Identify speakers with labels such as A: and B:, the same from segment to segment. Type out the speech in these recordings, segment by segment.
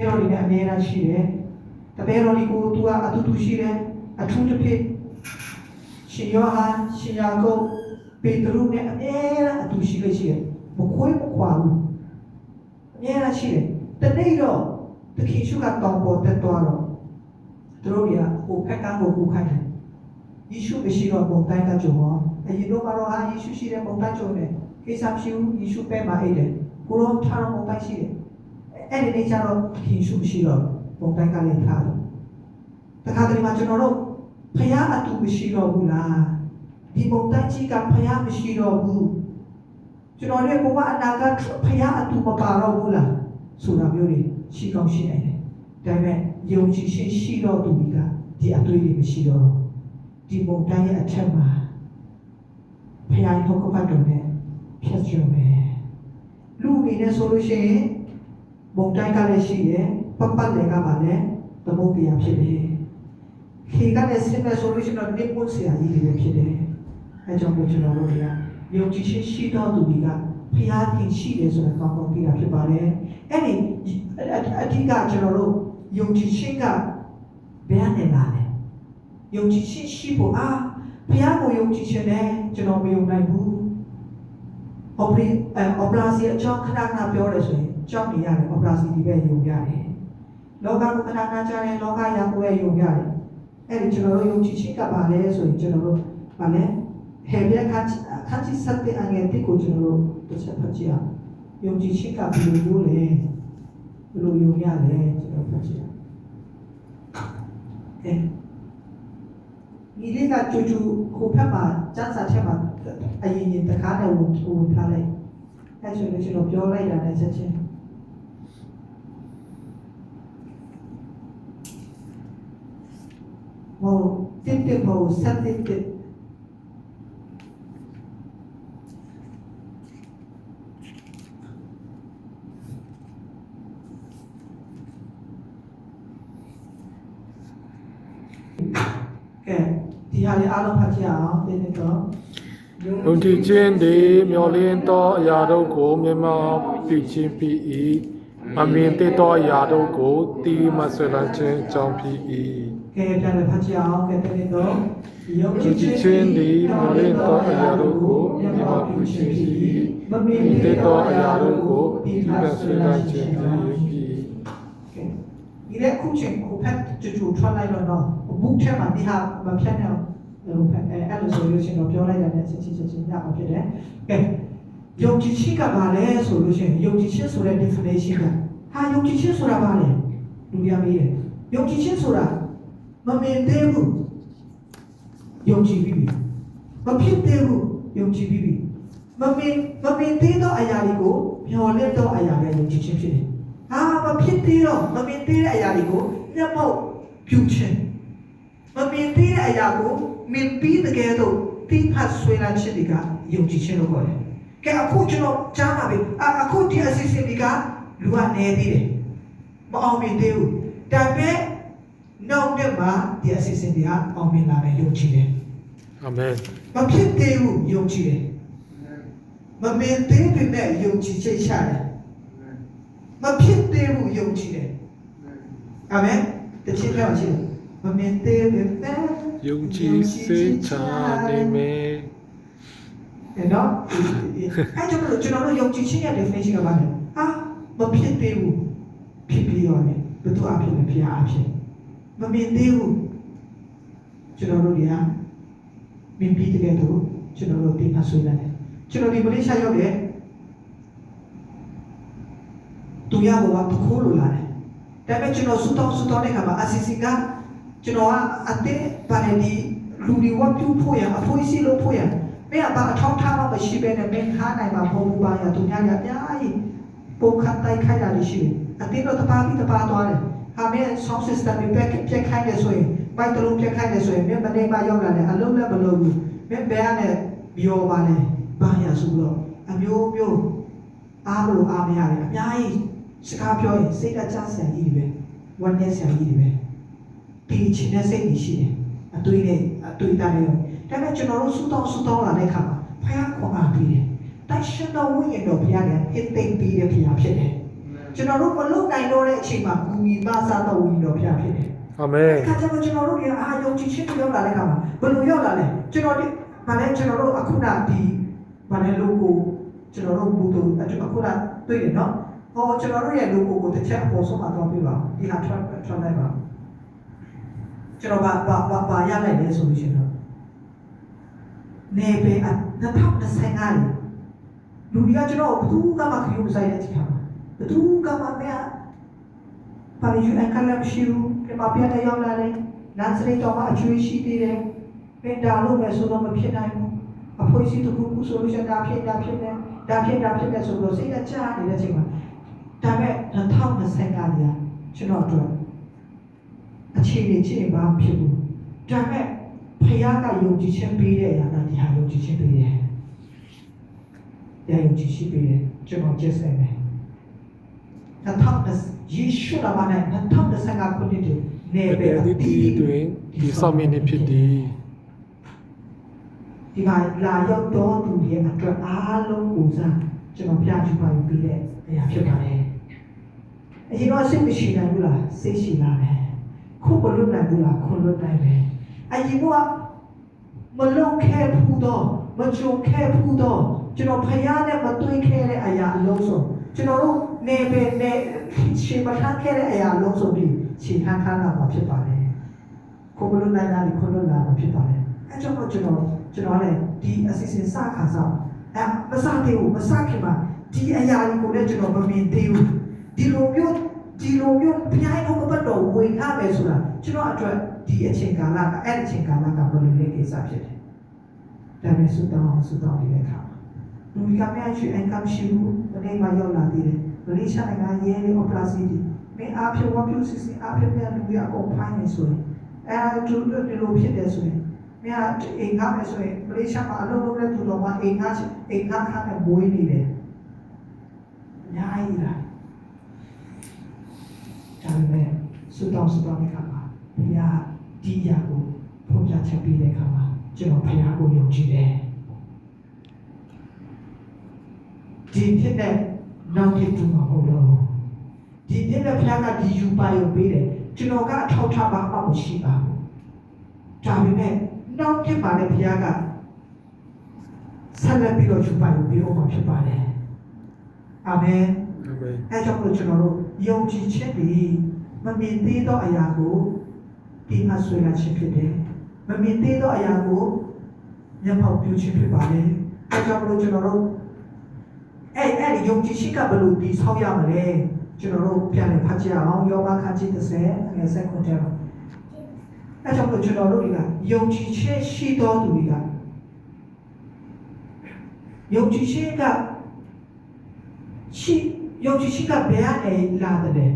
A: တော်တွေနဲ့အမြဲတမ်းရှိတယ်တပည့်တော်တွေကိုသူကအတူတူရှိတယ်အထူးတစ်ဖြစ်ရှင်ယောဟန်ရှင်ယာကုပ်ပေတရုနဲ့အမြဲတမ်းအတူရှိလို့ရှိတယ်မခွဲမခွာဘူးအမြဲတမ်းရှိတယ်တနေ့တော့သခင်ရှုကတောင်းပေါ်တက်သွားတော့သူတို့တွေကဟိုဖက်ကန်းကိုကူခိုင်းတယ်ယေရှုမရှိတော့ပုံတိုင်းကကြုံတော့အရင်တော့ကတော့အာယေရှုရှိတဲ့ပုံတိုင်းကြုံတယ်ကိစ္စမရှိဘူးယေရှုပဲမှာအိတ်တယ်ကိုရောထားတော့ပုံတိုင်းရှိတယ် အဲ့ဒီနေ့ကျတော့သခင်ရှုမရှိတော့ပုံတိုင်းကလည်းထားတော့တခါတလေမှာကျွန်တော်တို့ဖယားအတူမရှိတော့ဘူးလားဒီပုံတိုင်းကြီးကဖယားမရှိတော့ဘူးကျွန်တော်တို့ဘဝအနာဂတ်ဖယားအတူမပါတော့ဘူးလားဆိုတာမျိုးတွေရှိကောင်းရှိနိုင်တယ်ဒါပေမဲ့ယုံကြည်ခြင်းရှိတော့သူတွေကဒီအတွေ့အကြုံမရှိတော့ဒီပုံတိုင်းရဲ့အထက်မှာဖယားဟုတ်ကပတ်တော်နဲ့ဖြတ်ကျော်မယ်လူအနေနဲ့ဆိုလို့ရှိရင် မုန်တိုင်းကလည်းရှိတယ်ပတ်ပတ်လည်းကပါလည်းသမုတ်တရားဖြစ်တယ်ခေကလည်းဆင်းမဲ့ဆိုလို့ရှိရင်နေပွင့်စရာကြီးတွေဖြစ်တယ်အဲကြောင့်မို့ကျွန်တော်တို့တွေကယုံကြည်ခြင်းရှိတော်သူတွေကဖျားတင်ရှိတယ်ဆိုတာကောင်းကောင်းသိတာဖြစ်ပါတယ်အဲ့ဒီအဓိကကျွန်တော်တို့ယုံကြည်ခြင်းကဘယ်နဲ့လာလဲယုံကြည်ခြင်းရှိဖို့အာဖျားကိုယုံကြည်ခြင်းနဲ့ကျွန်တော်မယုံနိုင်ဘူးအော်ပရီအော်ပလာစီအကြောင်းခဏခဏပြောတယ်ဆိုရင် ကြောက်နေရတယ်အော်ပလာစီဒီပဲယုံရတယ်လောကကိုခဏခဏကြားရင်လောကရာကိုပဲယုံရတယ်အဲ့ဒီကျွန်တော်တို့ယုံကြည်ခြင်းကပါလဲဆိုရင်ကျွန်တော်တို့ဗာလဲဟေဘရခန့်ခန့်ချစ်စတဲ့ငယ်တိကိုကျွန်တော်တို့တစ်ချက်ဖတ်ကြည့်အောင်ယုံကြည်ခြင်းကဘယ်လိုမျိုးလဲဘယ်လိုယုံရလဲကျွန်တော်ဖတ်ကြည့်အောင်အဲဒီလေးကကျူကျူဟိုဖက်မှာစမ်းစာချက်မှာအရင်ရင်တခါနဲ့ဝင်ဝင်ထားလိုက်အဲဆိုလို့ကျွန်တော်ပြောလိုက်တာနဲ့ချက်ချင်း ဟိုတစ်တစ်ဟိုဆက်တစ်တစ်ကဲဒီဟာလေးအားလုံးဖတ်ကြည့်အောင်တင်းတင်းတော့
B: ယုံကြည်ခြင်းသည်မျော်လင့်သောအရာတို့ကိုမြင်မောပြုခြင်းဖြစ်၏မမြင်သေးသောအရာတို့ကိုတီးမဆွေလန်းခြင်းအကြောင်းဖြစ်၏
A: ကဲပြန်လည်းဖတ်ကြည့်အောင်ကဲတင်းတင်းတော့ယုံ
B: ယုံကြည်ခြင်းသည်မျော်လင့်သောအရာတို့ကိုမြင်မောပြုခြင်းဖြစ်၏
A: မမင်း
B: မြင်သေးသောအရာတို့ကိုတီးမဆွေလန်းခြင်းဖြစ်၏
A: ဒီလက်ခုချင်းကိုဖက်ကျူထွက်လိုက်တော့တော့ဘုတ်ထဲမှာဒီဟာမဖြတ်နဲ့ဟိုဖက်အဲအဲ့လိုဆိုလို့ရှိရင်တော့ပြောလိုက်တာနဲ့ချက်ချင်းချက်ချင်းရမှာဖြစ်တယ်။ကဲယုံကြည်ခြင်းကဘာလဲဆိုလို့ရှိရင်ယုံကြည်ခြင်းဆိုတဲ့ definition ကဟာယုံကြည်ခြင်းဆိုတာဘာလဲလူပြမေးတယ်။ယုံကြည်ခြင်းဆိုတာ မမြင်သေးဘူးယုံကြည်ပြီးပြီ။မဖြစ်သေးဘူးယုံကြည်ပြီးပြီ။မမြင်မမြင်သေးသောအရာတွေကိုမျှော်လင့်သောအရာနဲ့ယုံကြည်ခြင်းဖြစ်တယ်။အာမဖြစ်သေးတော့မမြင်သေးတဲ့အရာတွေကိုမျက်မှောက်ပြုခြင်းမမြင်သေးတဲ့အရာကိုမြင်ပြီးတကယ်တော့တိဖတ်ဆွေးနွေးခြင်းတွေကယုံကြည်ခြင်းလို့ခေါ်တယ်။ကဲအခုကျွန်တော်ကြားပါပြီ။အာအခုဒီအစီအစဉ်တွေကလူကနေသေးတယ်။မအောင်မြင်သေးဘူး။ဒါပေမဲ့ နောက်နေ့မှာဒီအစီအစဉ်တွေကအောင်မြင်လာမယ်ယုံကြည်တယ်
B: အာမင်။
A: မဖြစ်သေးဘူးယုံကြည်တယ်။မမြင်သေးပေမဲ့ယုံကြည်ခြင်းရှာတယ်။မဖြစ်သေးဘူးယုံကြည်တယ်။အာမင်တချင်ပြောချင်းမမြင်သေးပေမဲ့
B: ယုံကြည်စိတ်ချနေမယ်
A: အဲ့တော့အဲ့ကျွန်တော်တို့ကျွန်တော်တို့ယုံကြည်ခြင်းရဲ့ definition ကဘာလဲဟာမဖြစ်သေးဘူးဖြစ်ပြီးရောလေဘယ်သူအဖြစ်လဲဖျားအဖြစ် မမြင်သေးဘူးကျွန်တော်တို့တွေကမြင်ပြီးတကယ်တော့ကျွန်တော်တို့တင်ပါဆွေးနွေးတယ်ကျွန်တော်ဒီမလေးရှားရောက်တယ်သူရဘောကတခိုးလိုလာတယ်ဒါပေမဲ့ကျွန်တော်စူတောင်းစူတောင်းတဲ့ခါမှာအစီအစဉ်ကကျွန်တော်ကအတဲ့ပါတယ်ဒီလူတွေဝပြုဖို့ရအဖိုးစီလို့ဖို့ရမင်းကဘာအထောက်ထားမှမရှိဘဲနဲ့မင်းထားနိုင်မှာမဟုတ်ဘူးပါရသူများကအများကြီးပုံခတ်တိုက်ခိုက်တာရှိတယ်အတင်းတော့တပါးပြီးတပါးသွားတယ် ဟာမင်း sound system ပြက်ပြက်ခိုင်းတယ်ဆိုရင်မိုက်တလုံးပြက်ခိုင်းတယ်ဆိုရင်မင်းမနေမရောက်လာတယ်အလုံးလည်းမလုပ်ဘူးမင်းဘယ်ကနေပြောပါလဲဘာရဆိုတော့အမျိုးမျိုးအားလို့အားမရတယ်အများကြီးစကားပြောရင်စိတ်ကကြားဆရာကြီးတွေပဲဝမ်းနဲ့ဆရာကြီးတွေပဲဒီချင်တဲ့စိတ်ကြီးရှိတယ်အတွေ့နဲ့အတွေ့တာတွေဒါပေမဲ့ကျွန်တော်တို့စူတောင်းစူတောင်းလာတဲ့အခါမှာဖယားခွန်အားပေးတယ်တိုက်ရှင်တော်ဝိညာဉ်တော်ဘုရားကဟစ်သိမ့်ပြီးတဲ့ဘုရားဖြစ်တယ် ကျွန်တော်တို့မလုပ်နိုင်တော့တဲ့အချိန်မှာဂူမီမဆာတော်ဝင်တော်ဖျားဖြစ်တယ်
B: အာမင်
A: ခါကျတော့ကျွန်တော်တို့ကအာယုံကြည်ချင်းရောက်လာတဲ့ခါမှာဘယ်လိုရောက်လာလဲကျွန်တော်ဒီဗာလဲကျွန်တော်တို့အခုနဒီဗာလဲ logo ကျွန်တော်တို့ဘူတူအခုနတွေ့တယ်နော်ဟောကျွန်တော်တို့ရဲ့ logo ကိုတစ်ချက်အပေါ်ဆုံးမှာတော့ပြပါဒီဟာ try try လိုက်ပါကျွန်တော်ဗာဗာဗာဗာရလိုက်လဲဆိုလို့ရှိရင်တော့နေပေအ2025လူတွေကကျွန်တော်ဘသူကမှခရုမဆိုင်တဲ့ချိန်မှာ ဘသူကမှမရပါရီယူအန်ကလပ်ရှိဘူးပြမပြတဲ့ရောက်လာတယ်လမ်းစရိတ်တော့မှအကျွေးရှိသေးတယ်ပင်တာလို့ပဲဆိုတော့မဖြစ်နိုင်ဘူးအဖိုးစီတခုခုဆိုလို့ရှိရင်ဒါဖြစ်တာဖြစ်တယ်ဒါဖြစ်တာဖြစ်တယ်ဆိုတော့စိတ်ကချနေတဲ့အချိန်မှာဒါပေမဲ့2025ကကျွန်တော်တို့အခြေအနေချင်းဘာဖြစ်ဘူးဒါပေမဲ့ဖခင်ကယုံကြည်ခြင်းပေးတဲ့အရာကဒီဟာယုံကြည်ခြင်းပေးတယ်တရားယုံကြည်ခြင်းပေးတယ်ကျွန်တော်ကျက်ဆက်မယ် 2000ယေရှုနာမနဲ့2025ခုနှစ်တည်းနေ
B: တ
A: ပဲ
B: ကယ်ဒီဒီတွင်ဒီဆောင်မင်းနေဖြစ်သည်
A: ဒီမှာလာရောက်တော်သူတွေအတွက်အားလုံးကိုစားကျွန်တော်ပြချပါယူပြီးတဲ့အရာဖြစ်ပါတယ်အရင်တော့စိတ်မရှိနိုင်ဘူးလားစိတ်ရှိလာတယ်ခုဘလွတ်နိုင်ဘူးလားခုလွတ်နိုင်တယ်အရင်ကမလုံခဲဘူးတော့မကြုံခဲဘူးတော့ကျွန်တော်ဖယားနဲ့မတွေ့ခဲတဲ့အရာအလုံးစုံကျွန်တော်တို့ နေပဲနေရှင်မထားခဲ့တဲ့အရာအလုံးစုံပြီးရှင်ထားထားတာမှာဖြစ်ပါတယ်ခုဘလွတ်နိုင်တာဒီခုလွတ်လာမှာဖြစ်ပါတယ်အဲကြောင့်မို့ကျွန်တော်ကျွန်တော်လည်းဒီအစီအစဉ်စခါစားအဲမစသေးဘူးမစခင်မှာဒီအရာကြီးကိုလည်းကျွန်တော်မမြင်သေးဘူးဒီလိုမျိုးဒီလိုမျိုးဘုရားရဲ့ဘုရားတော်ဝင်ထားမယ်ဆိုတာကျွန်တော်အတွက်ဒီအချိန်ကာလကအဲ့ဒီအချိန်ကာလကဘယ်လိုလဲကိစ္စဖြစ်တယ်ဒါပေမဲ့ဆုတောင်းဆုတောင်းနေတဲ့အခါမှာလူကများရှိအင်ကမ်ရှိဘူးဘယ်မှာရောက်လာသေးတယ် မလေးရှားနိုင်ငံရဲလေး operation ဒီမင်းအားဖြင့်ဝပြုစစ်စစ်အားဖြင့်မြန်လူရအကုန်ဖိုင်းနေဆိုရင်အဲတူတူဒီလိုဖြစ်တယ်ဆိုရင်မင်းအိမ်ကားမယ်ဆိုရင်မလေးရှားမှာအလုပ်လုပ်တဲ့သူတော်မှအိမ်ကားအိမ်ကားခါနဲ့မွေးနေတယ်အများကြီးလားဒါပေမဲ့ဆုတောင်းဆုတောင်းတဲ့အခါမှာဘုရားဒီအရာကိုဖွင့်ပြချက်ပေးတဲ့အခါမှာကျွန်တော်ဘုရားကိုယုံကြည်တယ်ဒီဖြစ်တဲ့ နောက်ဖြစ်သူမှာဟုတ်တော့ဒီဖြစ်တဲ့ဘုရားကဒီယူပါရုံပေးတယ်ကျွန်တော်ကအထောက်ထားပါမှမရှိပါဘူးဒါပေမဲ့နောက်ဖြစ်ပါတဲ့ဘုရားကဆက်လက်ပြီးတော့ယူပါရုံပေးအောင်မှာဖြစ်ပါတယ်အာမင်
B: အာမင်
A: အဲကြောင့်မို့ကျွန်တော်တို့ယုံကြည်ခြင်းဒီမမြင်သေးသောအရာကိုဒီအဆွေလာခြင်းဖြစ်တယ်။မမြင်သေးသောအရာကိုမျက်မှောက်ပြုခြင်းဖြစ်ပါလေ။အဲကြောင့်မို့ကျွန်တော်တို့ အဲအဲ့ဒီယုံကြည်ခြင်းကဘယ်လိုဒီဆောက်ရမလဲ။ကျွန်တော်တို့ပြန်လည်ဖတ်ကြည့်အောင်ယောဘခန်းကြီး30ငယ်ဆက်ခွန်ထဲမှာအဲကြောင့်မို့ကျွန်တော်တို့တွေကယုံကြည်ခြင်းရှိသောသူတွေကယုံကြည်ခြင်းကရှိယုံကြည်ရှိကဘယ်ကနေလာတယ်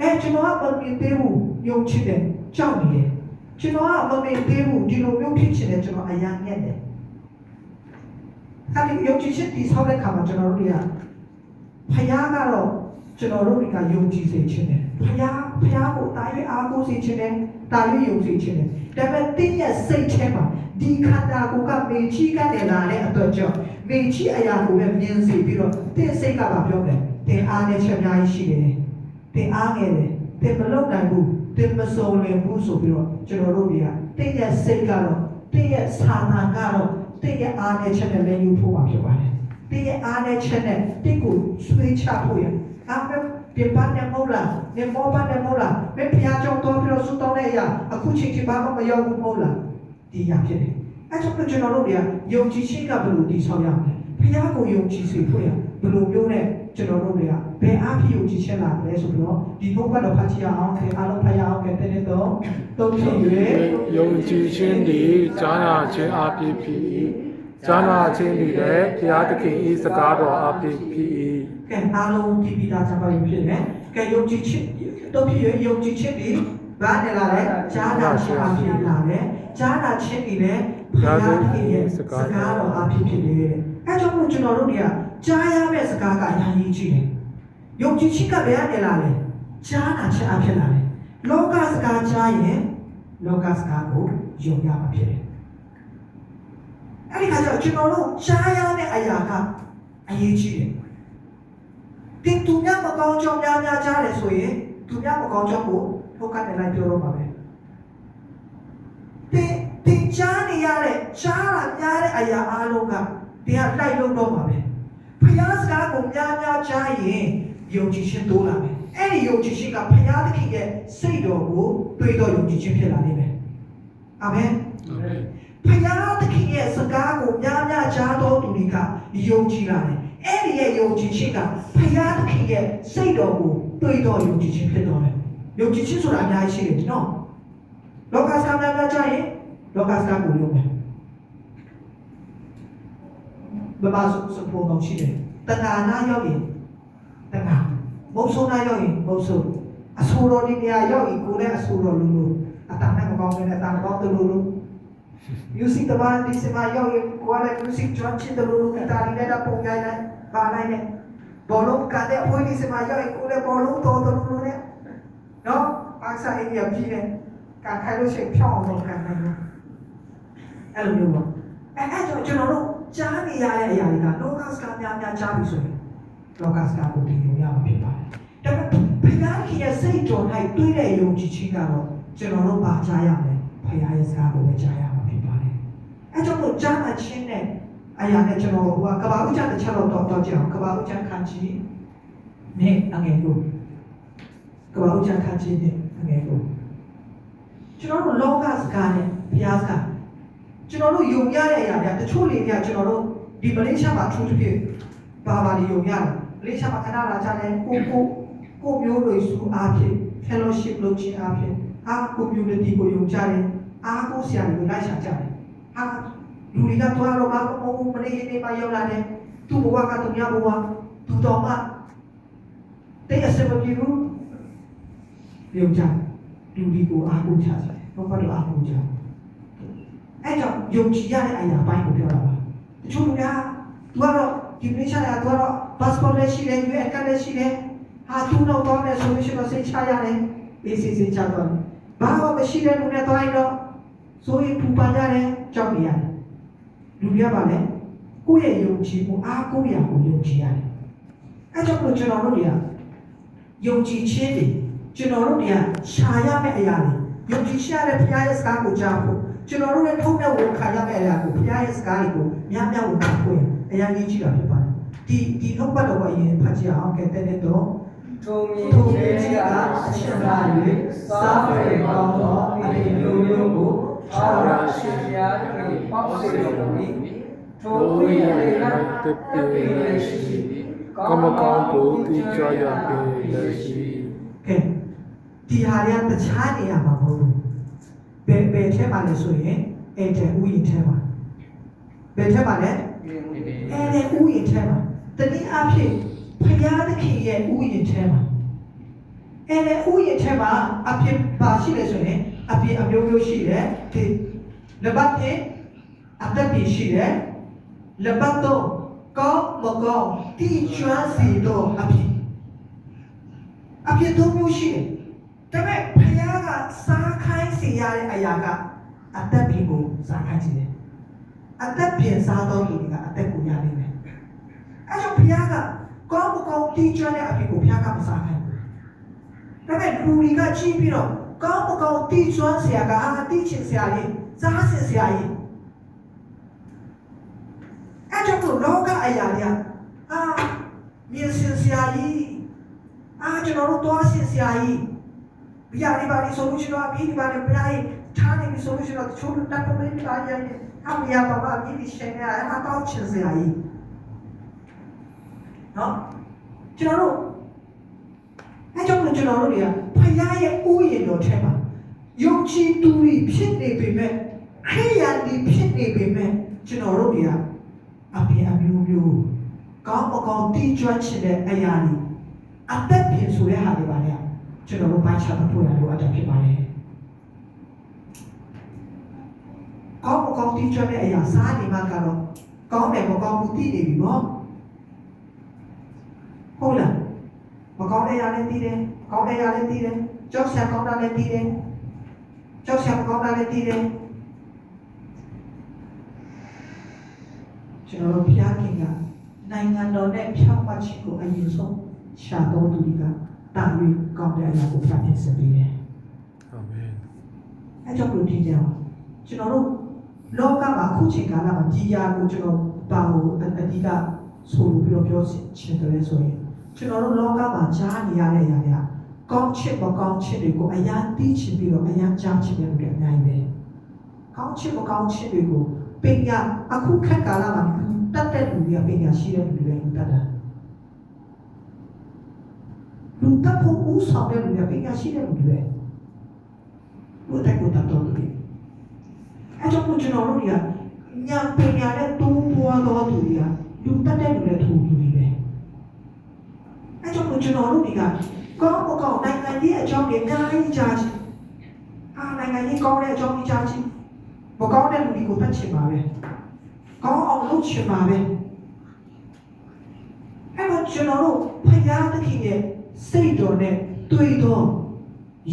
A: အဲကျွန်တော်ကမမြင်သေးဘူးယုံချစ်တယ်ကြောက်နေတယ်ကျွန်တော်ကမမြင်သေးဘူးဒီလိုမျိုးဖြစ်ချင်တယ်ကျွန်တော်အယံညက်တယ် အဲဒီယုံကြည်ချက်ဒီဆောက်တဲ့ခါမှာကျွန်တော်တို့တွေကဖခင်ကတော့ကျွန်တော်တို့တွေကယုံကြည်စေခြင်းတယ်ဖခင်ဖခင်ကိုတာရွေးအားကိုးစေခြင်းတယ်တာရွေးယုံစေခြင်းတယ်ဒါပေမဲ့တင်းရဲ့စိတ်ထဲမှာဒီခန္ဓာကိုယ်ကမေချီကနေလာတဲ့အတွက်ကြောင့်မေချီအရာကိုပဲမြင်စေပြီးတော့တင်းစိတ်ကပါပြောတယ်တင်းအားနဲ့ချက်များရှိတယ်တင်းအားငယ်တယ်တင်းမလုံနိုင်ဘူးတင်းမစုံလင်ဘူးဆိုပြီးတော့ကျွန်တော်တို့တွေကတင်းရဲ့စိတ်ကတော့တင်းရဲ့စာနာကတော့ တင်းရဲ့အားနဲ့ချက်နဲ့လည်းယူဖို့ပါဖြစ်ပါတယ်တင်းရဲ့အားနဲ့ချက်နဲ့တင်းကိုဆွေးချဖို့ရအားပဲပြပန်းနေမဟုတ်လားနေမောပန်းနေမဟုတ်လားမင်းဖျားကြောင့်တော့ပြီးတော့ဆူတောင်းတဲ့အရာအခုချိန်ချိန်ဘာမှမရောက်ဘူးမဟုတ်လားဒီရဖြစ်တယ်အဲကြောင့်ကျွန်တော်တို့တွေကယုံကြည်ခြင်းကဘယ်လိုတည်ဆောက်ရမလဲဖျားကိုယုံကြည်စေဖို့ရဘယ်လိုမျိုးနဲ့ ကျွန်တော်တို့တွေကဘယ်အားဖြင့်ယုံကြည်ခြင်းလာလဲဆိုပြီးတော့ဒီဘုရားတော်ဖတ်ချရအောင်ခဲအားလုံးဖတ်ရအောင်ခဲတဲ့တော့တုံးဖြစ်၍
B: ယုံကြည်ခြင်းသည်ကြားနာခြင်းအပြည့်ဖြစ်၏ကြားနာခြင်းသည်လည်းဘုရားသခင်၏စကားတော်အပြည့်ဖြစ်၏
A: ကဲအားလုံးဒီပိတာချပါရင်ဖြစ်တယ်ကဲယုံကြည်ခြင်းတုံးဖြစ်၍ယုံကြည်ခြင်းဒီဘာနဲ့လာလဲကြားနာခြင်းအဖြစ်လာတယ်ကြားနာခြင်းဒီလည်းဘုရားသခင်ရဲ့စကားတော်အဖြစ်ဖြစ်တယ်အဲကြောင့်မို့ကျွန်တော်တို့တွေက ကြားရမယ့်စကားကအရင်ကြီးကြည့်တယ်ယုံကြည်ခြင်းကဘယ်ကနေလာလဲကြားနာခြင်းအဖြစ်လာတယ်လောကစကားကြားရင်လောကစကားကိုယုံရမှာဖြစ်တယ်အဲ့ဒီခါကျတော့ကျွန်တော်တို့ကြားရမယ့်အရာကအရေးကြီးတယ်တင်သူများမကောင်းကြောင်းများများကြားတယ်ဆိုရင်သူများမကောင်းကြောင်းကိုထုတ်ကနေလိုက်ပြောတော့ပါပဲတင်တင်ကြားနေရတဲ့ကြားတာများတဲ့အရာအားလုံးကတင်ကလိုက်လို့တော့ပါပဲ ဖျားစကားကိုများများကြားရင်ယုံကြည်ခြင်းတိုးလာမယ်အဲ့ဒီယုံကြည်ခြင်းကဖျားသခင်ရဲ့စိတ်တော်ကိုတွေးတော့ယုံကြည်ခြင်းဖြစ်လာနိုင်မယ်အာမင်
B: အာမင်
A: ဖယားသခင်ရဲ့စကားကိုများများကြားတော်သူတွေကယုံကြည်လာတယ်။အဲ့ဒီရဲ့ယုံကြည်ခြင်းကဖယားသခင်ရဲ့စိတ်တော်ကိုတွေ့တော်ယုံကြည်ခြင်းဖြစ်တော်တယ်။ယုံကြည်ခြင်းဆိုတာအများကြီးရှိတယ်နော်။လောကစကားများများကြားရင်လောကစကားကိုယုံမယ်။ဘဘာစစပေါ်တော့ရှိတယ်။ တဏှာနာရောက်ရင်တဏှာမုတ်ဆိုးနာရောက်ရင်မုတ်ဆိုးအဆိုးတော်ဒီနေရာရောက်ရင်ကိုယ်လည်းအဆိုးတော်လူလူအတန်နဲ့မကောင်းဘူးနဲ့အတန်မကောင်းတယ်လူလူ music တဘာဒီစမရောက်ရင်ကိုယ်လည်း music ကျွမ်းချင်တယ်လို့ဂီတာလေးနဲ့ပုံပြလိုက်ပါလိုက်နဲ့ဘောလုံးကတဲ့အဖွဲဒီစမရောက်ရင်ကိုယ်လည်းဘောလုံးတော်တော်လို့နဲ့နော်ပါစာအိမ်ရပြီးတယ်ကခိုင်လို့ရှိရင်ဖြောင်းအောင်လုပ်ခံနိုင်တယ်အဲ့လိုမျိုးပေါ့အဲ့အဲ့တော့ကျွန်တော်တို့ ကြားနေရတဲ့အရာတွေကလောကစကားများများကြားပြီဆိုရင်လောကစကားကိုတင်ယူရမှာဖြစ်ပါတယ်ဒါပေမဲ့ဘုရားခင်ရဲ့စိတ်တော်၌တွေးတဲ့ယုံကြည်ခြင်းကတော့ကျွန်တော်တို့ပါကြားရမယ်ဘုရားရဲ့စကားကိုပဲကြားရမှာဖြစ်ပါတယ်အဲကြောင့်မို့ကြားမှချင်းတဲ့အရာနဲ့ကျွန်တော်ဟိုကကဘာဦးချတစ်ချက်တော့တော့ကြည့်အောင်ကဘာဦးချခန်းကြီးနဲ့အငယ်ကိုကဘာဦးချခန်းကြီးနဲ့အငယ်ကိုကျွန်တော်တို့လောကစကားနဲ့ဘုရားစကား ကျွန်တော်တို့ယုံရတဲ့အရာတွေကတချို့လေးတွေကကျွန်တော်တို့ဒီမလေးရှားမှာထူးထူးဖြစ်ဘာဘာတွေယုံရတယ်မလေးရှားမှာခဏလာကြတယ်ကိုကိုကိုမျိုးတွေစုအားဖြင့် fellowship လုပ်ခြင်းအားဖြင့်အာ community ကိုယုံကြတယ်အားကိုဆရာတွေကိုလိုက်ရှာကြတယ်ဟာလူတွေကတွားတော့ဘာမဟုတ်ဘူးမနေနေပါရောက်လာတယ်သူ့ဘဝကသူများဘဝသူတော်မှတဲ့အစမပြေဘူးပြုံးကြလူဒီကိုအားကိုးချတယ်ဘာမှတော့အားကိုးချ အဲ့ကြောင့်ယုံကြည်ရတဲ့အရာပိုင်းကိုပြောတာပါတချို့လူများသူကတော့ဒီပရိသတ်ကသူကတော့ passport လည်းရှိတယ် UN ကလည်းရှိတယ်ဟာသူတော့တော့လည်းဆိုလို့ရှိတော့စိတ်ချရတယ်အေးစိတ်စိတ်ချတော့ဘာမှမရှိတဲ့လူနဲ့တွားရင်တော့ဆိုရင်ပူပန်ရတယ်ကြောက်နေရတယ်လူပြပါလေကိုယ့်ရဲ့ယုံကြည်မှုအားကိုးရာကိုယုံကြည်ရတယ်အဲကြောင့်မို့ကျွန်တော်တို့တွေကယုံကြည်ခြင်းတွေကျွန်တော်တို့တွေကရှာရမယ့်အရာတွေယုံကြည်ရှာတဲ့ဘုရားရဲ့စကားကိုကြားဖို့ ကျွန်တော်တို့ရဲ့ထုံးတဲ့ဝန်ခံရမယ့်အရာကိုဘုရားရဲ့စကားတွေကိုများများဝန်ခံဖို့အရင်ကြီးကြည့်တာဖြစ်ပါတယ်ဒီဒီနှုတ်ပတ်တော်ကအရင်ဖတ်ကြအောင်ကဲတဲ့တဲ့တော့
C: ထိုမြင်ခြင်းကအရှင်သာ၍စားဖွယ်ကောင်းသောအရင်မျိုးမျိုးကိုအာရရှင်များတို့ပေါက်စေတော်မူ၏ထို
B: ဘိုး
C: ဝိ
B: ရ
C: ညာဉ်
B: ရဲ့၌
C: တ
B: တပိ
C: ပိ
B: လ
C: လ
B: ရှိ
C: ရှိ
B: ကမကောင်းကိုတိကြရပေလရှိ
A: ကဲဒီဟာတွေကတခြားနေရာမှာမဟုတ်ဘူး ဘယ်ဘယ်ထဲမှာလဲဆိုရင်အဲ့တဲ့ဥယျာဉ်ထဲမှာဘယ်ထဲမှာလဲအဲ့တဲ့ဥယျာဉ်ထဲမှာတနည်းအားဖြင့်ဖယားသခင်ရဲ့ဥယျာဉ်ထဲမှာအဲ့တဲ့ဥယျာဉ်ထဲမှာအဖြစ်ပါရှိလဲဆိုရင်အဖြစ်အမျိုးမျိုးရှိတယ်ဒီလဘတ်ဖြင့်အသက်ပြရှိတယ်လဘတ်တော့ကောင်းမကောင်းတိကျွမ်းစီတော့အဖြစ်အဖြစ်သုံးမျိုးရှိတယ်။ဒါပေမဲ့ဖခင်ကစားခိုင်း စေရတဲ့အရာကအသက်ပြင်ကိုစားခိုင်းစေတယ်။အသက်ပြင်စားတော့လူတွေကအသက်ကိုရနိုင်တယ်။အဲကြောင့်ဖခင်ကကောင်းမကောင်းတီးကျွမ်းတဲ့အဖြစ်ကိုဖခင်ကမစားခိုင်းဘူး။ဒါပေမဲ့လူတွေကကြည့်ပြီးတော့ကောင်းမကောင်းတီးကျွမ်းစရာကအာတီးချင်စရာလေးစားစင်စရာကြီးအဲကြောင့်မို့လောကအရာတွေကအာမြင်စင်စရာကြီးအာကျွန်တော်တို့သွားဆင်ဆရာကြီး ဘီယာဒီပါဒီဆိုလို့ရှိတော့အပြီးဒီပါဒီပြိုင်ထားနေပြီဆိုလို့ရှိတော့တချို့လူတက်တော့လေးပါရရင်အမရပါပါအပြီးဒီရှင်ရအတော့ချင်ဆရာကြီးနော်ကျွန်တော်တို့အဲကြောင့်လည်းကျွန်တော်တို့တွေကဖခင်ရဲ့ဥယျာဉ်တော်ထဲမှာယုံကြည်သူတွေဖြစ်နေပေမဲ့ခရိယာန်တွေဖြစ်နေပေမဲ့ကျွန်တော်တို့တွေကအပြင်းအမျိုးမျိုးကောင်းမကောင်းတီးကျွမ်းချင်တဲ့အရာတွေအသက်ပြင်ဆိုတဲ့ဟာတွေပါလေ ကျွန်တော်တို့ပိုင်းခြားဖို့ရလို့အပ်တာဖြစ်ပါတယ်။ကောင်းမကောင်းတိကျတဲ့အရာစားနေမှကတော့ကောင်းတယ်မကောင်းဘူးသိနေပြီပေါ့။ဟုတ်လား။မကောင်းတဲ့အရာလည်းသိတယ်။ကောင်းတဲ့အရာလည်းသိတယ်။ကြောက်စရာကောင်းတာလည်းသိတယ်။ကြောက်စရာမကောင်းတာလည်းသိတယ်။ကျွန်တော်တို့ဖျားခင်ကနိုင်ငံတော်နဲ့ဖြောင့်မတ်ခြင်းကိုအရင်ဆုံးရှာတော်သူတွေက တာပြီးကောင်းတဲ့အရာကိုဖတ်ဖြစ်စေပေးတယ်
B: အာမင်
A: အဲကြောင့်လို့ဒီကြောင်ကျွန်တော်တို့လောကမှာခုချိန်ကာလမှာဒီရာကိုကျွန်တော်ပါဖို့အဓိကဆိုလို့ပြီးတော့ပြောချင်တယ်ဆိုရင်ကျွန်တော်တို့လောကမှာကြားနေရတဲ့အရာတွေကကောင်းချစ်မကောင်းချစ်တွေကိုအရာသိချင်ပြီးတော့အရာကြားချင်တဲ့လူတွေအများကြီးပဲကောင်းချစ်မကောင်းချစ်တွေကိုပညာအခုခက်ကာလမှာတတ်တဲ့လူတွေကပညာရှိတဲ့လူတွေလူတတ်တာ လူတတ်ဖို့ဦးဆောင်တဲ့လူတွေပညာရှိတဲ့လူတွေလူတက်ကိုတတ်တော်လူတွေအဲကြောင့်မို့ကျွန်တော်တို့တွေကညာပညာနဲ့တိုးပွားသောသူတွေကလူတက်တဲ့လူတွေထူလူတွေပဲအဲကြောင့်မို့ကျွန်တော်တို့တွေကကောင်းမကောင်းနိုင်ငံရေးအကြောင်းတွေအများကြီးကြားချင်အာနိုင်ငံရေးကောင်းတဲ့အကြောင်းကြီးကြားချင်မကောင်းတဲ့လူတွေကိုတတ်ချင်ပါပဲကောင်းအောင်လုပ်ချင်ပါပဲအဲတော့ကျွန်တော်တို့ဖယားသခင်ရဲ့ စိတ်တော်နဲ့တွေ့တော့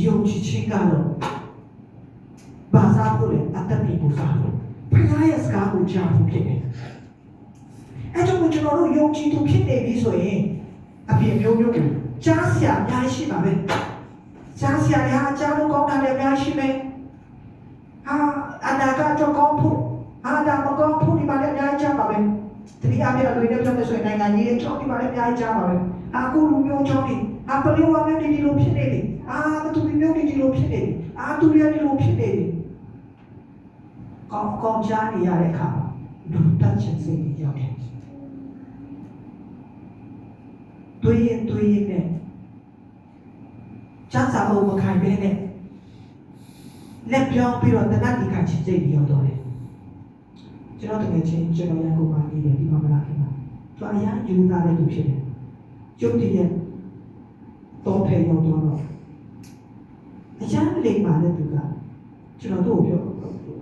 A: ယုံကြည်ခြင်းကတော့ဘာသာဖို့လဲအတ္တပိကိုစားဖို့ဖခင်ရဲ့စကားကိုကြားဖို့ဖြစ်တယ်။အဲကြောင့်မို့ကျွန်တော်တို့ယုံကြည်သူဖြစ်နေပြီဆိုရင်အပြင်မျိုးမျိုးကိုကြားစရာအများကြီးရှိပါပဲ။ကြားစရာများကြားလို့ကောင်းတာလည်းအများကြီးရှိမယ်။ဟာအနာဂတ်ကြောင့်ကောင်းဖို့အာဒါမကောင်းဖို့ဒီမှာလည်းအများကြီးကြားပါပဲ။တတိယမြေအလွေနဲ့ပြောမယ်ဆိုရင်နိုင်ငံကြီးရဲ့ကြောင့်ဒီမှာလည်းအများကြီးကြားပါပဲ။အခုလူမျိုးကြောင့်ဒီ အပလီဝါမျိုးဒီလိုဖြစ်နေတယ်။အာမတူမျိုးဒီလိုဖြစ်နေတယ်။အာသူရဒီလိုဖြစ်နေတယ်။ကောင်းကောင်းကြားနေရတဲ့အခါမှာလူတက်ချင်စိတ်တွေရောက်တယ်။တွေးရင်တွေးရင်နဲ့ကျန်းစာဘုံမခိုင်ပဲနဲ့လက်ပြောင်းပြီးတော့တနတ်ဒီခိုင်ချင်စိတ်တွေရောက်တော့တယ်။ကျွန်တော်တကယ်ချင်းကျွန်တော်ရန်ကုန်မှာနေတယ်ဒီမှာမလာခင်မှာသူအရင်ယူသားတဲ့သူဖြစ်တယ်။ကျုပ်တည်းရဲ့ တော့ဖယ်ရောက်တော့တော့အရင်လိမ့်ပါတဲ့သူကကျွန်တော်တို့ကိုပြော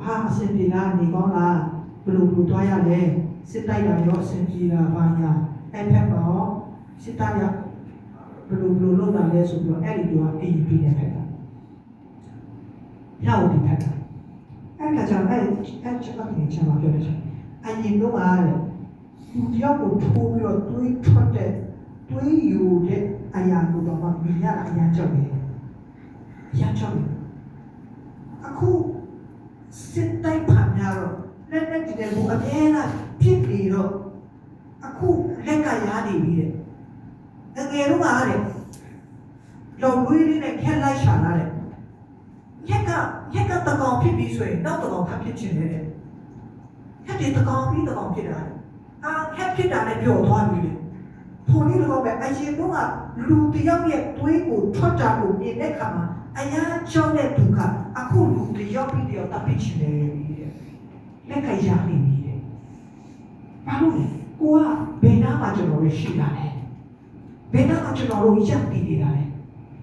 A: ဟာအစင်ပြေလားနေကောင်းလားဘယ်လိုဘယ်လိုတွားရလဲစစ်တိုက်တာရောအစင်ပြေလားဘာညာအဲ့ဖက်ပါရောစစ်တိုက်ရဘယ်လိုဘယ်လိုလုပ်တာလဲဆိုပြီးတော့အဲ့ဒီပြောအရင်ပြီးနေဖက်တာရောက်ဒီဖက်တာအဲ့ကကြောင့်အဲ့အဲ့ချက်ကနေချက်မှာပြောတယ်ဆိုအရင်တော့အားလေလူတယောက်ကိုထိုးပြီးတော့တွေးထွက်တဲ့တွေးယူတဲ့ အရာကိုတော့မှမြင်ရတာအရင်ကြောက်နေတယ်အရင်ကြောက်နေအခုစစ်တိုက်ဖန်များတော့လက်နဲ့တည်တယ်ဘုအမြဲတမ်းဖြစ်နေတော့အခုလက်ကရနေပြီတဲ့အငယ်တော့အားတဲ့လော်ဝေးလေးနဲ့ခက်လိုက်ရှာလာတဲ့ညက်ကညက်ကတကောင်ဖြစ်ပြီးဆိုရင်နောက်တကောင်ဖတ်ဖြစ်ချင်တယ်တဲ့ခက်တယ်တကောင်ပြီးတကောင်ဖြစ်တာတဲ့အာခက်ဖြစ်တာနဲ့ပျော်သွားပြီတဲ့ ဖိုလေးတော့ပဲအရင်တော့ကလူတယောက်ရဲ့တွေးကိုထွက်တာကိုမြင်တဲ့အခါမှာအရာကြောင့်တဲ့ဒုက္ခအခုလူတယောက်ပြီးတယောက်တပ်ဖြစ်ချင်တယ်တဲ့လက်ကရနေပြီတဲ့ဘာလို့လဲကိုကဘယ်နာမှာကျွန်တော်တို့ရှိတာလဲဘယ်နာမှာကျွန်တော်တို့ရပ်တည်နေတာလဲ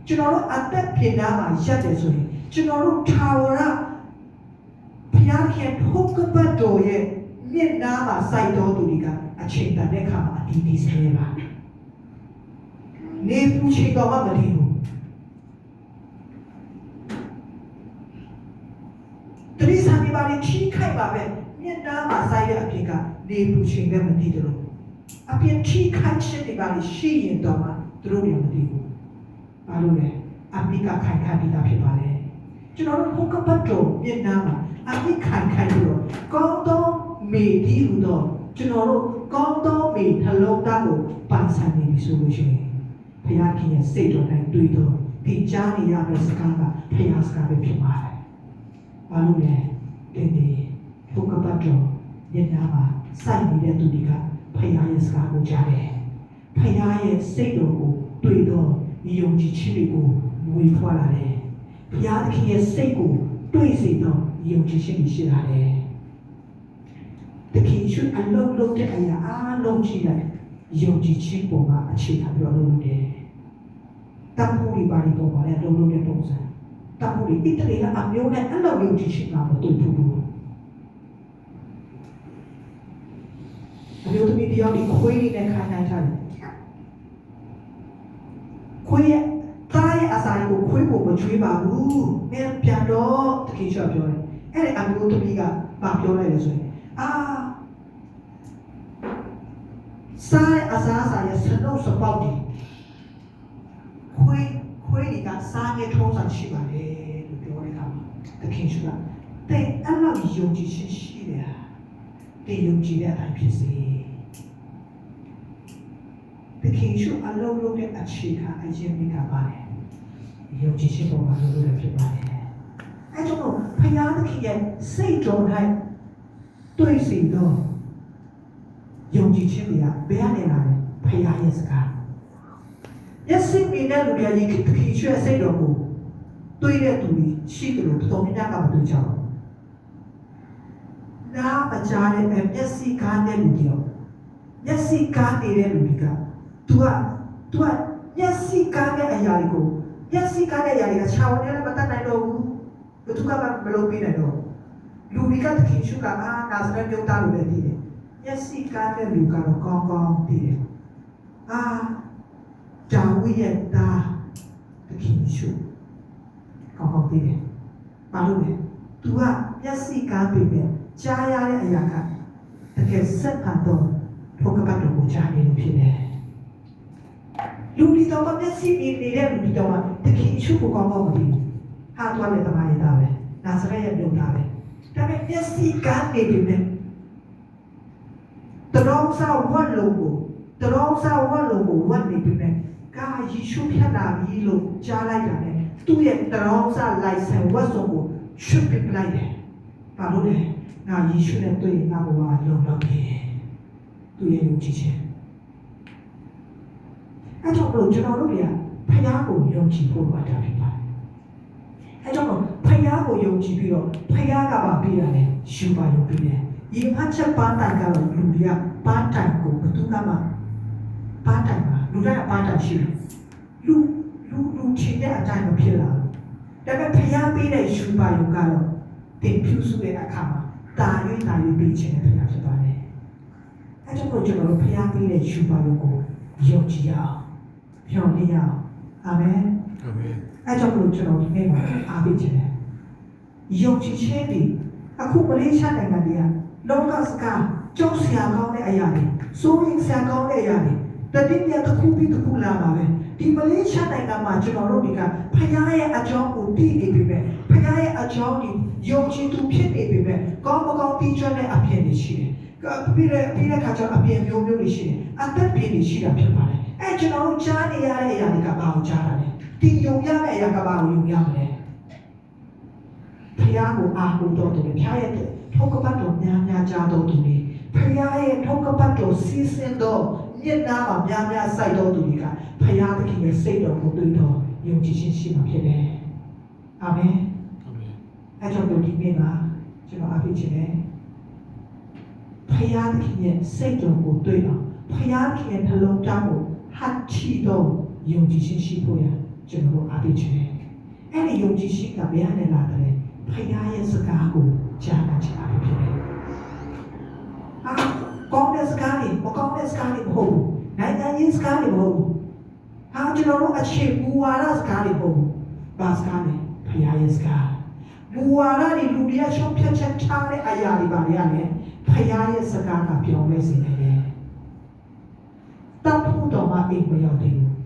A: ကျွန်တော်တို့အသက်ပြင်နာမှာရပ်တယ်ဆိုရင်ကျွန်တော်တို့ထာဝရဘုရားခင်ဟုတ်ကပတ်တော်ရဲ့မျက်နှာမှာစိုက်တော်သူတွေကအချိန်တန်တဲ့ခါမှာအတီးတီးဆဲပါ နေပူချိန်တော့မှမတည်ဘူးတတိဆာမိပါလေထိခိုက်ပါပဲမျက်နှာမှာစိုက်တဲ့အပြင်ကနေပူချိန်လည်းမတည်တယ်လို့အပြင်ထိခိုက်ခြင်းတွေပါလေရှိရင်တော့မှသူတို့လည်းမတည်ဘူးဘာလို့လဲအမိကခိုင်ခိုင်ပြီးသားဖြစ်ပါလေကျွန်တော်တို့ဘုကပတ်တော်မျက်နှာမှာအမိခိုင်ခိုင်ပြီးတော့ကောင်းသောမေဒီဟူသောကျွန်တော်တို့ကောင်းသောမေနှလုံးသားကိုပန်ဆန်နေပြီဆိုလို့ရှိရင် ဘုရားခင်ရဲ့စိတ်တော်တိုင်းတွေ့တော့ဒီကြားနေရမယ့်စကားကဘုရားစကားပဲဖြစ်ပါတယ်ဘာလို့လဲတင်းဒီဘုကပတ်တော်ညနာမှာစိုက်နေတဲ့သူတွေကဖခင်ရဲ့စကားကိုကြားတယ်ဖခင်ရဲ့စိတ်တော်ကိုတွေ့တော့ဒီယုံကြည်ခြင်းတွေကိုမွေးဖွားလာတယ်ဘုရားသခင်ရဲ့စိတ်ကိုတွေ့စေတော့ဒီယုံကြည်ခြင်းတွေရှိလာတယ်တခင်ရှိအလုံးလုံးတဲ့အရာအားလုံးကြည့်လိုက် ယုံကြည်ခြင်းပေါ်မှာအခြေခံပြီးတော့လုပ်လို့တယ်တတ်ဖို့ဒီပါရီပေါ်မှာလည်းလုပ်လို့တဲ့ပုံစံတမှုတွေတိတလေးကအမျိုးနဲ့အဲ့လိုယုံကြည်ရှိတာမတူဘူးအမျိုးသမီးတယောက်ဒီခွေးလေးနဲ့ခိုင်းနိုင်ထားတယ်ခွေးရဲ့သားရဲ့အစာရီကိုခွေးကိုမချွေးပါဘူးမင်းပြန်တော့တခင်ချောပြောတယ်အဲ့ဒီအမျိုးသမီးကမပြောလိုက်လို့ဆိုရင်အာ စားရဲ့အစာအစာရဲ့စနှုတ်စပေါက်ဒီခွေးခွေးတွေကစားငယ်ထုံးစံရှိပါတယ်လို့ပြောတဲ့အခါမှာသခင်ရှုကတဲ့အဲ့လောက်ယုံကြည်ခြင်းရှိတယ်ဟာတဲ့ယုံကြည်တဲ့အတိုင်းဖြစ်စေသခင်ရှုအလုံးလုံးတဲ့အခြေခံအရင်မိကပါတယ်ယုံကြည်ခြင်းပေါ်မှာလုပ်လို့ဖြစ်ပါတယ်အဲ့ကြောင့်ဖခင်သခင်ရဲ့စိတ်တော်၌တွေ့စီတော့ ယုံကြည်ခြင်းတွေကဘယ်ကနေလာလဲဖခင်ရဲ့စကားမျက်စိမြင်တဲ့လူတွေကယေခိတခိရွှဲစိတ်တော်ကိုတွေးတဲ့သူတွေရှိတယ်လို့တော်တော်များများကမတွေးကြဘူး။နားမကြားတဲ့မျက်စိကားတဲ့လူတွေရောမျက်စိကားနေတဲ့လူတွေက तू က तू ကမျက်စိကားတဲ့အရာတွေကိုမျက်စိကားတဲ့အရာတွေကခြာဝင်လည်းမတတ်နိုင်တော့ဘူး။ဘယ်သူကမှမလုပ်ပေးနိုင်တော့ဘူးလူတွေကတခင်ရှုကအာနာဇရက်မြို့သားလို့ပဲသိတယ်။ မျက်စိကားတဲ့လူကတော့ကောင်းကောင်းသိတယ်။အာဒါဝိရဲ့သားတခင်ရှုကောင်းကောင်းသိတယ်။ဘာလို့လဲ။ तू ကမျက်စိကားပြီပဲကြားရတဲ့အရာကတကယ်ဆက်ဖန်တော့ဘုကပတ်တော်ကိုကြားနေလို့ဖြစ်တယ်။လူဒီတော့မျက်စိမြင်နေတဲ့လူဒီတော့တခင်ရှုကိုကောင်းကောင်းမသိဘူး။ဟာတော့လည်းတမန်ရသားပဲ။နာဇရက်ရဲ့မြို့သားပဲ။ဒါပေမဲ့မျက်စိကားနေပြီပဲ။ တရောင်းစားဝတ်လုံးကိုတရောင်းစားဝတ်လုံးကိုဝတ်နေပြီပဲ။ကာယေရှုဖြတ်တာပြီလို့ကြားလိုက်တာနဲ့သူ့ရဲ့တရောင်းစားလိုက်ဆန်ဝတ်စုံကိုရှုပ်ပစ်လိုက်တယ်။ဘာလို့လဲ။ငါယေရှုနဲ့တွေ့ရင်ငါဘဝလုံတော့ပြီ။သူ့ရဲ့ယုံကြည်ခြင်း။အဲကြောင့်မလို့ကျွန်တော်တို့တွေကဖခင်ကိုယုံကြည်ဖို့လိုအပ်တာဖြစ်ပါတယ်။အဲကြောင့်မလို့ဖခင်ကိုယုံကြည်ပြီးတော့ဖခင်ကပါပြီးရတယ်ရှုပါယုံပြီးတယ်။ ဒီမှတ်ချက်ပန်းတိုင်ကတော့လူတွေကပန်းတိုင်ကိုဘယ်သူမှမပါတိုင်ပါလူတိုင်းကပါတိုင်ရှိတယ်လူလူလူချင်းတဲ့အတိုင်းမဖြစ်လာဘူးဒါပေမဲ့ဖျားပေးတဲ့ယူပါယုံကတော့တင်ဖြူစုတဲ့အခါမှာတာ၍တာ၍ပြီးခြင်းနဲ့ဖျားဖြစ်ပါတယ်အဲကြောင့်မို့ကျွန်တော်တို့ဖျားပေးတဲ့ယူပါယုံကိုယုံကြည်ရအောင်ဖြောင်းနေရအောင်အာမင်
B: အာမင်
A: အဲကြောင့်မို့ကျွန်တော်ဒီနေ့မှာအားပေးခြင်းနဲ့ယုံကြည်ခြင်းဒီအခုမလေးရှားနိုင်ငံတွေက လောကစကားကြောက်စရာကောင်းတဲ့အရာတွေစိုးရိမ်စရာကောင်းတဲ့အရာတွေတတိယတစ်ခုပြီးတစ်ခုလာပါပဲဒီမလေးရှားနိုင်ငံမှာကျွန်တော်တို့ဒီကဖခင်ရဲ့အကြောင်းကိုသိနေပြီပဲဖခင်ရဲ့အကြောင်းဒီယုံကြည်သူဖြစ်နေပြီပဲကောင်းမကောင်းသိချင်တဲ့အဖြစ်တွေရှိတယ်ကပြီးတဲ့ပြီးတဲ့ခါကျတော့အပြင်မျိုးမျိုးတွေရှိတယ်အသက်ပြည့်တွေရှိတာဖြစ်ပါတယ်အဲကျွန်တော်တို့ကြားနေရတဲ့အရာတွေကဘာကိုကြားတာလဲဒီယုံရတဲ့အရာကဘာကိုယုံရမလဲဖခင်ကိုအားကိုးတော်တယ်ဖခင်ရဲ့ ထောက်ကပတ်တော်များများကြားတော်သူတွေဖခင်ရဲ့ထောက်ကပတ်တော်စီးစင်းတော်မျက်နှာမှာများများစိုက်တော်သူတွေကဖရာသခင်ရဲ့စိတ်တော်ကိုတွေ့တော့ယုံကြည်ခြင်းရှိမှာဖြစ်တယ်။အာမင်
B: အာမင်။
A: အဲကြောင့်ဒီနေ့မှာကျွန်တော်အားပေးခြင်းနဲ့ဖရာသခင်ရဲ့စိတ်တော်ကိုတွေ့အောင်ဖရာသခင်ရဲ့နှလုံးသားကိုဟတ်ချီတော့ယုံကြည်ခြင်းရှိဖို့ရကျွန်တော်အားပေးခြင်းနဲ့အဲ့ဒီယုံကြည်ခြင်းကဘယ်ကနေလာတယ်လဲဖရာရဲ့စကားကိုကြားနာခြင်းအား ဖြစ်တယ်။အာကောင်းတဲ့စကားတွေမကောင်းတဲ့စကားတွေမဟုတ်ဘူး။နိုင်ငံရေးစကားတွေမဟုတ်ဘူး။ဟာကျွန်တော်တို့အခြေမူဝါဒစကားတွေမဟုတ်ဘူး။ဘာစကားလဲဖရာရဲ့စကား။မူဝါဒတွေလူတွေကရှုံးဖြတ်ချက်ထားတဲ့အရာတွေပါလေရတယ်။ဖရာရဲ့စကားကပြောင်းလဲစေနိုင်တယ်။တောက်ဖို့တော့မအိမ်မရောက်သေးဘူး။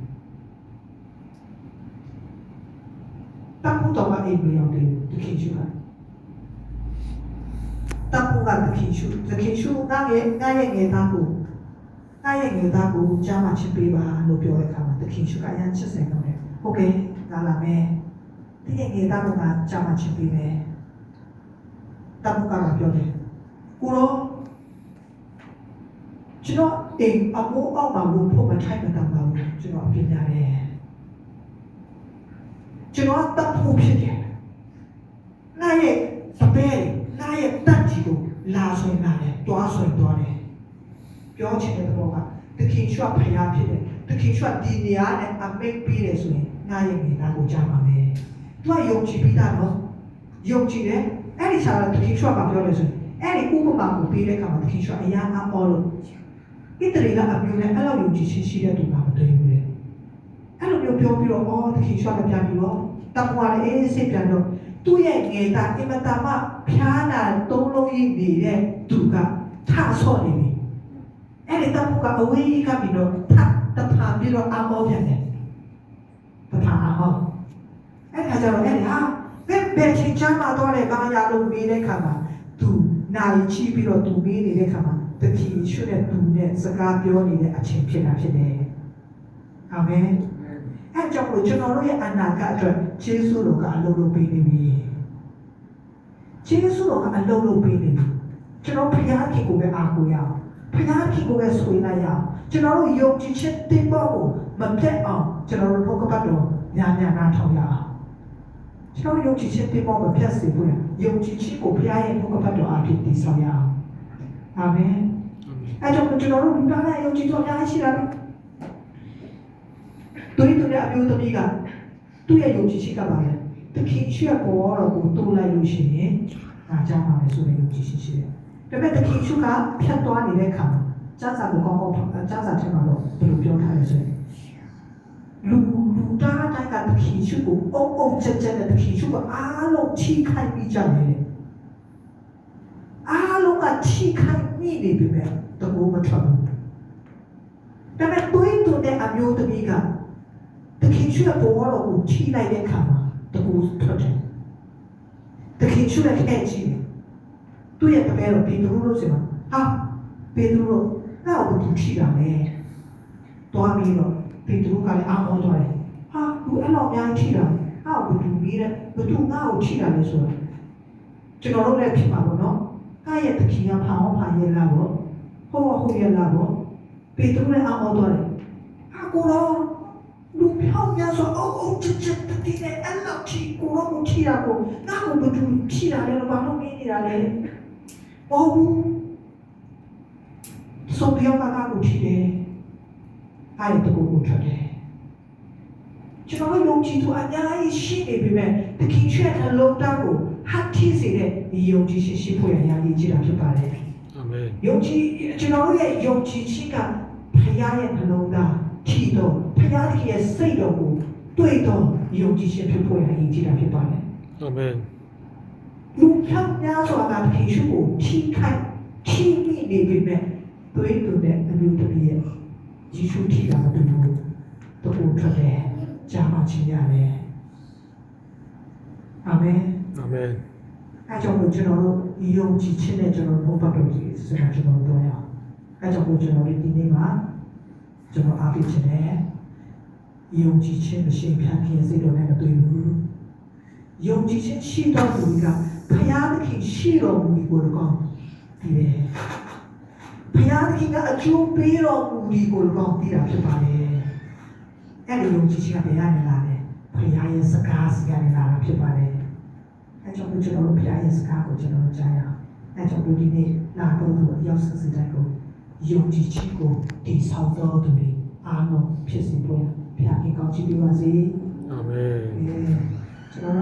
A: တောက်ဖို့တော့မအိမ်မရောက်သေးဘူးတခင်ရှုက တောက်ဖို့ကတခင်ရှုတခင်ရှုငါရဲ့ငါရဲ့ငယ်သားကိုငါရဲ့ငယ်သားကိုကြားမှချစ်ပေးပါလို့ပြောတဲ့အခါမှာတခင်ရှုကအရန်ချစ်ဆိုင်တော့တယ်။ဟုတ်ကဲ့ဒါလာမယ်။ဒီငယ်သားကကြားမှချစ်ပေးမယ်။တောက်ဖို့ကပြောတယ်။ကိုရောကျွန်တော်အိမ်အမိုးအောက်မှာဝင်ဖို့မထိုက်မတန်ပါဘူးကျွန်တော်အပြင်းရတယ်ကျွန်တော်တတ်ဖို့ဖြစ်တယ်ငါရဲ့စပယ် ငါရဲ့တတ်ကြီးကိုလာဆွင်လာတယ်တွားဆွင်တွားတယ်ပြောချင်တဲ့ဘောကတခင်ချွတ်ဖျားဖြစ်တယ်တခင်ချွတ်ဒီနေရာနဲ့အမိတ်ပြီးတယ်ဆိုရင်ငါရဲ့မိသားကိုကြားပါမယ်သူကယုံကြည်ပြီးသားနော်ယုံကြည်တယ်အဲ့ဒီစားတခင်ချွတ်ကပြောလို့ဆိုရင်အဲ့ဒီဥပမာကိုပေးတဲ့အခါမှာတခင်ချွတ်အရာအမောလို့ဣတရီကအမျိုးနဲ့အဲ့လိုယုံကြည်ခြင်းရှိတဲ့သူကမတွေ့ဘူးလေအဲ့လိုမျိုးပြောပြီးတော့အော်တခင်ရှော့လည်းပြန်ပြီးတော့တပွားလည်းအေးစိတ်ပြန်တော့ သူ့ရဲ့ငယ်သားအင်မတန်မှဖျားနာသုံးလုံးရည်နေတဲ့သူကထဆော့နေပြီအဲ့ဒီတပွားကအဝေးကပြီးတော့ထတဖာပြီးတော့အမောပြန်တယ်ပဟုတ်အဲ့ခါကျတော့အဲ့ဒီဟာဘယ်ဘယ်ချိန်ချမ်းမှာတော့လေဘာရလို့မေးတဲ့ခါမှာသူနိုင်ချီပြီးတော့သူမေးနေတဲ့ခါမှာတတိရွှေတဲ့သူနဲ့စကားပြောနေတဲ့အချိန်ဖြစ်တာဖြစ်တယ်အာမင် အဲ့ကြောင့်လို့ကျွန်တော်တို့ရဲ့အနာဂတ်အတွက်ယေရှုတော်ကအလုပ်လုပ်ပေးနေပြီယေရှုတော်ကအလုပ်လုပ်ပေးနေပြီကျွန်တော်ဘုရားခင်ကိုပဲအားကိုးရအောင်ဘုရားခင်ကိုပဲဆွေးလိုက်ရအောင်ကျွန်တော်တို့ယုံကြည်ခြင်းတင်ပေါ်ကိုမပြတ်အောင်ကျွန်တော်တို့ဘုကပတ်တော်ညာညာနာထောင်ရအောင်ကျွန်တော်ယုံကြည်ခြင်းတင်ပေါ်မပြတ်စေဘူးယုံကြည်ခြင်းကိုဘုရားရဲ့ဘုကပတ်တော်အားဖြင့်တည်ဆောင်ရအောင်အာမင်အဲကြောင့်ကျွန်တော်တို့လူသားနဲ့ယုံကြည်တော်အများကြီးရှိတာ ပဲတူရီတူတဲ့အမျိုးသမီးကသူ့ရဲ့ယုံကြည်ခြင်းကပါလေတခင်ရွှေပေါ်တော့ကိုတိုးလိုက်လို့ရှိရင်အားကြောင်းပါမယ်ဆိုတဲ့ယုံကြည်ခြင်းရှိတယ်ဒါပေမဲ့တခင်ရှုကဖြတ်သွားနေတဲ့ခါမှာစမ်းစာကိုကောင်းကောင်းစမ်းစာထဲမှာတော့ဘယ်လိုပြောထားလဲဆိုရင်လူလူသားတိုင်းကတခင်ရှုကိုအုံအုံချက်ချက်နဲ့တခင်ရှုကအားလုံးထိခိုက်ပြီးကြတယ်အားလုံးကထိခိုက်မိနေပြီပဲတကူမထွက်ဘူးဒါပေမဲ့တွေးတူတဲ့အမျိုးသမီးက တခင်ရှုရဲ့ဘောတော်ကိုထိလိုက်တဲ့ခါမှာတကူထွက်တယ်တခင်ရှုရဲ့ခဲကြီးတယ်သူ့ရဲ့တပည့်တော်ပေတရုလို့ဆိုမှာဟာပေတရုလို့ငါ့ကိုသူထိတာလေတွားပြီးတော့ပေတရုကလည်းအာမောသွားတယ်ဟာသူအဲ့လောက်အများကြီးထိတာငါ့ကိုသူပြီးတယ်ဘသူငါ့ကိုထိတာလဲဆိုတော့ကျွန်တော်တို့လည်းဖြစ်ပါဘောနော်ငါရဲ့တခင်ကဖာအောင်ဖာရဲ့လာဘောဟောဟိုရဲ့လာဘောပေတရုလည်းအာမောသွားတယ်ဟာကိုတော့ လူဖြောင်းများဆိုအုပ်အုပ်ချစ်ချစ်တတိနဲ့အဲ့လောက်ထိကိုတော့ကိုထိတာကိုငါ့ကိုဘသူထိတာလဲဘာလို့မင်းနေတာလဲမဟုတ်ဘူးဆိုပြယောက်ကကကိုချီတယ်အဲ့ဒီတကူကိုထွက်တယ်ကျွန်တော်တို့ယုံကြည်သူအများကြီးရှိနေပြီမဲ့တခင်ချွတ်အလုံးသားကိုဟတ်ထိစေတဲ့ဒီယုံကြည်ရှိရှိဖို့ရရည်ကြည်တာဖြစ်ပါတယ်
B: အာမင်
A: ယုံကြည်ကျွန်တော်တို့ရဲ့ယုံကြည်ခြင်းကဖခင်ရဲ့နှလုံးသားထီတော့ ဖခင်ရဲ့စိတ်တော်ကိုတွေ့တော့ယုံကြည်ခြင်းဖြစ်ဖို့ရရည်ကြည်တာဖြစ်ပါတယ်
B: အာမင်
A: လူဖြောင်းများစွာကခေရှုကိုထိခိုက်ထိမိနေပြီမဲ့သွေးတူတဲ့အမျိုးသမီးရဲ့ယေရှုထိတာမတူဘူးတခုထွက်တယ်ကြာမှချင်းရတယ်အာမင်
B: အာမင်
A: အဲကြောင့်မို့ကျွန်တော်တို့ယုံကြည်ခြင်းနဲ့ကျွန်တော်တို့ဘုရားတော်ကြီးစကားကျွန်တော်တို့တော့ရအောင်အဲကြောင့်မို့ကျွန်တော်တို့ဒီနေ့မှာကျွန်တော်အားပေးခြင်းနဲ့ ယုံကြည်ခြင်းမရှိဖြတ်ခြင်းစိတ်တော်နဲ့မတွေ့ဘူးယုံကြည်ခြင်းရှိတော်မူကဘုရားသခင်ရှိတော်မူကိုလည်းကောင်းဒီပဲဘုရားသခင်ကအကျိုးပေးတော်မူဒီကိုလည်းကောင်းပြီးတာဖြစ်ပါတယ်အဲ့ဒီယုံကြည်ခြင်းကဘယ်ကနေလာလဲဘုရားရဲ့စကားစီကနေလာတာဖြစ်ပါတယ်အဲ့ကြောင့်ကျွန်တော်တို့ဘုရားရဲ့စကားကိုကျွန်တော်တို့ကြားရအောင်အဲ့ကြောင့်ဒီနေ့လာတော့သူအရောက်စစတိုင်းကိုယုံကြည်ခြင်းကိုတည်ဆောက်တော်သူတွေအားလုံးဖြစ်စေဖို့ ဘုရားခင်ကောင်းချီးပေးပါစေ
B: အာမင်
A: အဲကျွန်တော်